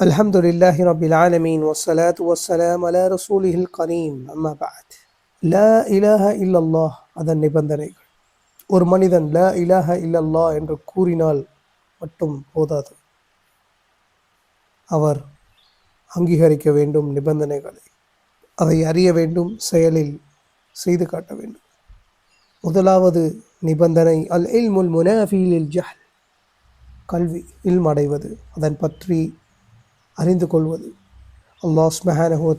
الحمد لله رب العالمين والصلاة والسلام على رسوله الكريم أما بعد لا إله إلا الله அதன் நிபந்தனைகள் ஒரு மனிதன் லா இலாஹ இல்லல்லா என்று கூறினால் மட்டும் போதாது அவர் அங்கீகரிக்க வேண்டும் நிபந்தனைகளை அதை அறிய வேண்டும் செயலில் செய்து காட்ட வேண்டும் முதலாவது நிபந்தனை அல் இல்முல் முனாஃபீலில் ஜஹல் கல்வி இல்மடைவது அதன் பற்றி அறிந்து கொள்வது அல்லாஹ் சுப்ஹானஹு வ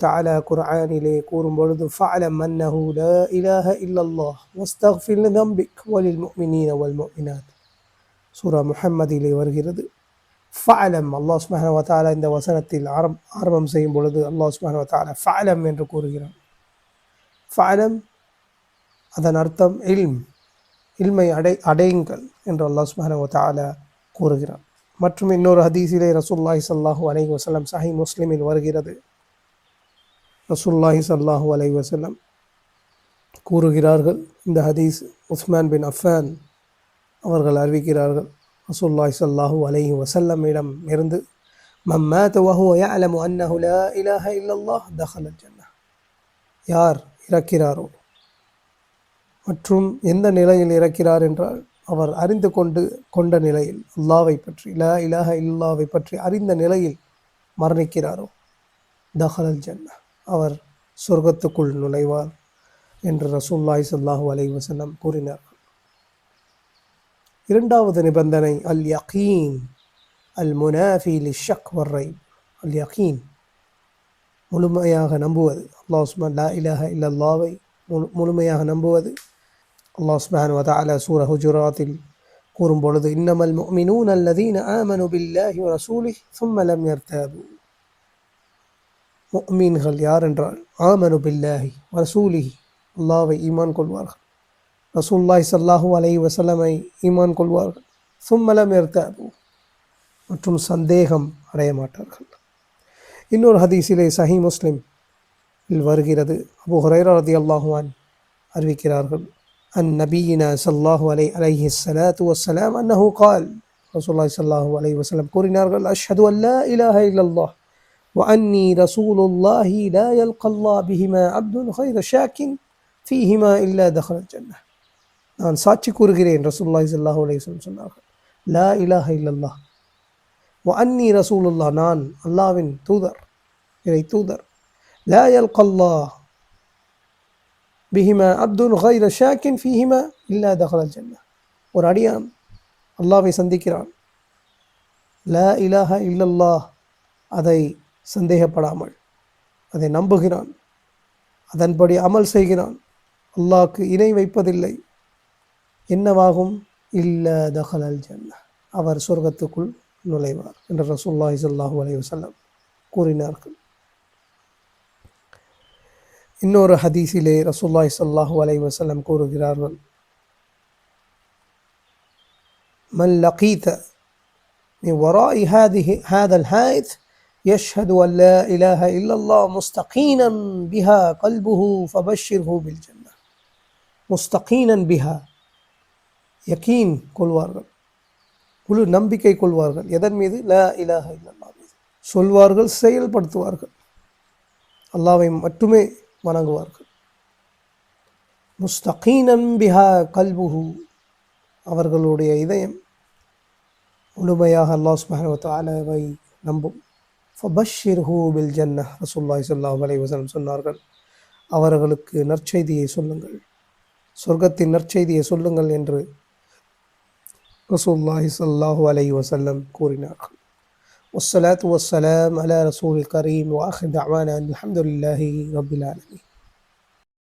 குர்ஆனிலே கூறும் பொழுது ஃபஅலம் அன்னஹு லா இலாஹ இல்லல்லாஹ் வஸ்தக்ஃபிர் லிதம்பிக் வலில் முஃமினீன வல் முஃமினாத். சூரா முஹம்மதிலே வருகிறது. ஃபஅலம் அல்லாஹ் சுப்ஹானஹு வ தஆலா இந்த வசனத்தில் ஆரம் ஆரம்பம் செய்யும் பொழுது அல்லாஹ் சுப்ஹானஹு வ தஆலா ஃபஅலம் என்று கூறுகிறான். ஃபஅலம் அதன் அர்த்தம் இல்ம் இல்மை அடை அடையுங்கள் என்று அல்லாஹ் சுப்ஹானஹு வ தஆலா கூறுகிறான். மற்றும் இன்னொரு ஹதீஸிலே ரசுல்லாஹி சல்லாஹூ அலை வசலம் சஹி முஸ்லிமில் வருகிறது. ரசுல்லாஹி சல்லாஹூ அலை வசலம் கூறுகிறார்கள் இந்த ஹதீஸ் உஸ்மான் பின் அஃபான் அவர்கள் அறிவிக்கிறார்கள் ரசூல்லாஹி சல்லாஹூ அலை வசல்லமிடம் இருந்து மம்மேத் வஹுவ யஅலமு அன்னஹு லா இலாஹ இல்லல்லாஹ் தஹலல் ஜன்னா யார் இறக்கிறாரோ மற்றும் எந்த நிலையில் இறக்கிறார் என்றால் அவர் அறிந்து கொண்டு கொண்ட நிலையில் அல்லாவை பற்றி லா இலாக இல்லாவை பற்றி அறிந்த நிலையில் மரணிக்கிறாரோ? தஹலல் ஜன்னா அவர் சொர்க்கத்துக்குள் நுழைவார் என்று ரசூல்லாய் சல்லாஹூ அலை வசல்லம் கூறினார். இரண்டாவது நிபந்தனை அல் யகீன். அல் முனாஃபி லி ஷக் வர்ரை அல் யகீன். முழுமையாக நம்புவது அல்லாஹ் உஸ்மான் லா இலாஹ இல்லல்லாவை முழு முழுமையாக நம்புவது الله سبحانه وتعالى سورة هجرات قرم برد إنما المؤمنون الذين آمنوا بالله ورسوله ثم لم يرتابوا. مؤمن غليار آمنوا بالله ورسوله. الله إيمان كل ورخ رسول الله صلى الله عليه وسلم إيمان كل ورخ ثم لم يرتابوا. மற்றும் சந்தேகம் அடைய மாட்டார்கள் இன்னொரு ஹதீஸிலே சஹி முஸ்லிம் இல் வருகிறது அபு ஹுரேரதி அல்லாஹுவான் அறிவிக்கிறார்கள் عن نبينا صلى الله عليه, عليه الصلاة والسلام أنه قال رسول الله صلى الله عليه وسلم கூறினார்கள் أشهد أن لا إله إلا الله وأني رسول الله لا يلقى الله بهما عبد خير شاك فيهما إلا دخل الجنة நான் சாட்சி கூறுகிறேன் ரசூல்லாய் சல்லாஹூ அலைஹி வஸல்லம் சொன்னார்கள் லா இலாஹ இல்லல்லாஹ் வ அன்னி ரசூலுல்லா நான் அல்லாவின் தூதர் இறை தூதர் லா யல்கல்லாஹ் பிஹிமா அப்துல் ஹைர ஷாக்கின் ஃபிஹிமா இல்லா தஹலல் ஜன்னா ஒரு அடியான் அல்லாவை சந்திக்கிறான். ல இலாஹ இல்லல்லாஹ். அதை சந்தேகப்படாமல் அதை நம்புகிறான். அதன்படி அமல் செய்கிறான். அல்லாஹ்க்கு இணை வைப்பதில்லை. என்னவாகும்? இல்ல தஹலல் ஜன்னா அவர் சொர்க்கத்துக்குள் நுழைவார் என்று ரசூல்லாஹி சொல்லாஹூ அலைவசல்லம் கூறினார்கள். இன்னொரு ஹதீஸிலே ரசூல்லாய் சல்லாஹூ அலை வசல்லம் கூறுகிறார்கள் من لقيت من وراء هذه هذا الحائط يشهد أن لا إله إلا الله مستقينا بها قلبه فبشره بالجنة مستقينا بها யக்கீன் கொள்வார்கள் முழு நம்பிக்கை கொள்வார்கள் எதன் மீது லா இலாஹ இல்லல்லா மீது சொல்வார்கள் செயல்படுத்துவார்கள் அல்லாவை மட்டுமே வணங்குவார்கள். முஸ்தகீனம் பிஹா கல்புஹு. அவர்களுடைய இதயம் முழுமையாக அல்லாஹ் சுபஹானஹு ஆலாவை நம்பும். ஃபபஷிர்ஹூ பில் ஜன்ன ரசூல்லாய் சொல்லா அலை சொன்னார்கள். அவர்களுக்கு நற்செய்தியை சொல்லுங்கள். சொர்க்கத்தின் நற்செய்தியை சொல்லுங்கள் என்று ரசூல்லாஹி சல்லாஹூ அலை வசல்லம் கூறினார்கள். والصلاة والسلام على رسول الكريم وآخر دعوانا الحمد لله رب العالمين.